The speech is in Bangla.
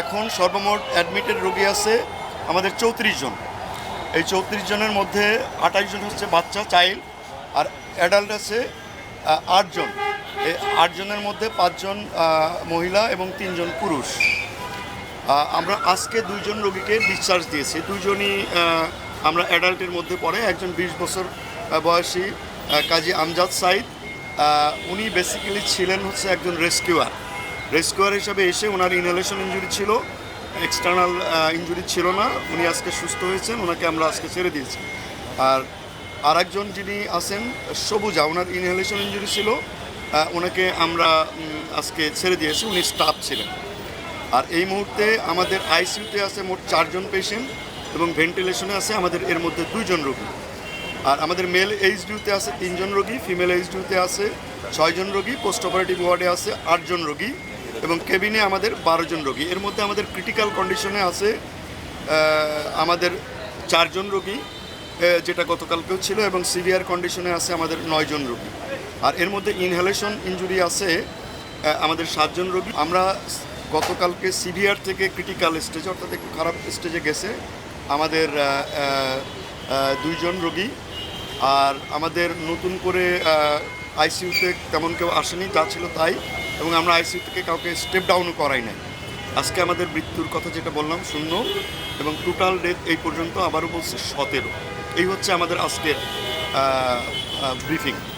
এখন সর্বমোট অ্যাডমিটেড রোগী আছে আমাদের চৌত্রিশ জন। এই চৌত্রিশ জনের মধ্যে আঠাশ জন হচ্ছে বাচ্চা চাইল্ড আর অ্যাডাল্ট আছে আটজন এই আটজনের মধ্যে পাঁচজন মহিলা এবং তিনজন পুরুষ। আমরা আজকে দুইজন রোগীকে ডিসচার্জ দিয়েছি। দুইজনই আমরা অ্যাডাল্টের মধ্যে পড়ে। একজন বিশ বছর বয়সী কাজী আমজাদ সাইদ। উনি বেসিক্যালি ছিলেন হচ্ছে একজন রেস্কিউয়ার রেস্কিউয়ার হিসাবে এসে ওনার ইনহেলেশন ইঞ্জুরি ছিল, এক্সটার্নাল ইঞ্জুরি ছিল না। উনি আজকে সুস্থ হয়েছেন, ওনাকে আমরা আজকে ছেড়ে দিয়েছি। আর আরেকজন যিনি আছেন, সবুজা, ওনার ইনহেলেশন ইঞ্জুরি ছিল ওনাকে আমরা আজকে ছেড়ে দিয়েছি, উনি স্টাফ ছিলেন। আর এই মুহূর্তে আমাদের আইসিইউতে আছে মোট চারজন পেশেন্ট এবং ভেন্টিলেশনে আছে আমাদের এর মধ্যে দুইজন রোগী। আর আমাদের মেল এইচডিউতে আছে তিনজন রোগী, ফিমেল এইচডিউতে আছে ছয়জন রোগী, পোস্ট অপারেটিভ ওয়ার্ডে আছে আটজন রোগী। এবং কেবিনে আমাদের বারোজন রোগী। এর মধ্যে আমাদের ক্রিটিক্যাল কন্ডিশনে আছে আমাদের চারজন রোগী যেটা গতকালকেও ছিল, এবং সিভিয়ার কন্ডিশনে আছে আমাদের নয়জন রোগী। আর এর মধ্যে ইনহেলেশন ইনজুরি আছে আমাদের সাতজন রোগী। আমরা গতকালকে সিভিয়ার থেকে ক্রিটিক্যাল স্টেজে অর্থাৎ একটু খারাপ স্টেজে গেছে, আমাদের দুইজন রোগী। আর আমাদের নতুন করে আইসিইউতে তেমন কেউ আসেনি, যা ছিল তাই, এবং আমরা আইসিইউ থেকে কাউকে স্টেপ ডাউনও করাই নাই। আজকে আমাদের মৃত্যুর কথা যেটা বললাম, শূন্য, এবং টোটাল ডেথ এই পর্যন্ত আবারও বলছে সতেরো। এই হচ্ছে আমাদের আজকের ব্রিফিং